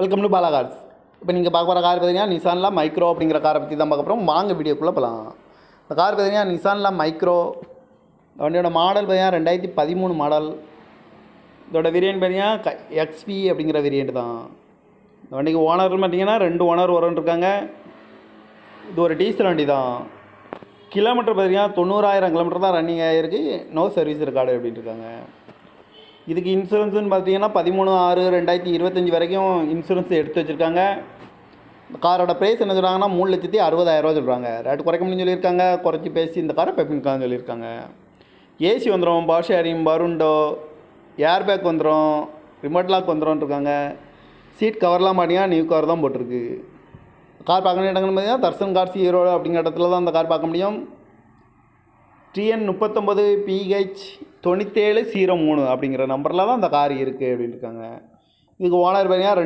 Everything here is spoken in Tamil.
வெல்கம் டு பாலா கார்ஸ் இப்போ நீங்கள் பார்க்க போகிற கார் பார்த்தீங்கன்னா நிசானில் மைக்ரோ அப்படிங்கிற காரை பற்றி தான் பார்க்க போகிறோம் வாங்க வீடியோக்குள்ளே போகலாம் இந்த கார் பார்த்தீங்கன்னா நிசானில் மைக்ரோ இந்த வண்டியோட மாடல் பார்த்தீங்கன்னா ரெண்டாயிரத்தி பதிமூணு மாடல் இதோட வேரியன்ட் பார்த்தீங்கன்னா க எக்ஸ்பி அப்படிங்கிற வேரியன்ட் தான். இந்த வண்டிக்கு ஓனர் பார்த்தீங்கன்னா ரெண்டு ஓனர் வரன்னு இருக்காங்க. இது ஒரு டீசல் வண்டி தான். கிலோமீட்டர் பார்த்தீங்கன்னா தொண்ணூறாயிரம் கிலோமீட்டர் தான் ரன்னிங் ஆகிருக்கு நோ சர்வீஸ் ரெக்கார்டு அப்படின்னு இருக்காங்க. இதுக்கு இன்சூரன்ஸுன்னு பார்த்தீங்கன்னா பதிமூணு ஆறு ரெண்டாயிரத்தி இருபத்தஞ்சி வரைக்கும் இன்சூரன்ஸ் எடுத்து வச்சுருக்காங்க. காரோட ப்ரைஸ் என்ன சொல்கிறாங்கன்னா மூணு லட்சத்தி அறுபதாயிரரூவா சொல்கிறாங்க ரேட் குறைக்க முடியும்னு சொல்லியிருக்காங்க. குறைச்சி பேசி இந்த காரை பெப்பின்கான்னு சொல்லியிருக்காங்க. ஏசி வந்துடும் பவர் ஷேரிங் பருண்டோ ஏர் பேக் வந்துடும் ரிமோட் லாக் வந்துடும் இருக்காங்க. சீட் கவர்லாம் பார்த்தீங்கன்னா நியூ கவர் தான் போட்டிருக்கு. கார் பார்க்கணும் இடங்கள்னு பார்த்தீங்கன்னா தர்சன் கார்ஸ் ஈரோடு அப்படிங்கிற இடத்துல தான் அந்த கார் பார்க்க முடியும். டிஎன் முப்பத்தொம்பது பிஹெச் தொண்ணூற்றேழு ஜீரோ மூணு அப்படிங்கிற நம்பரில் தான் அந்த கார் இருக்குது அப்படின்னு இருக்காங்க இதுக்கு ஓனர் பார்த்தீங்கன்னா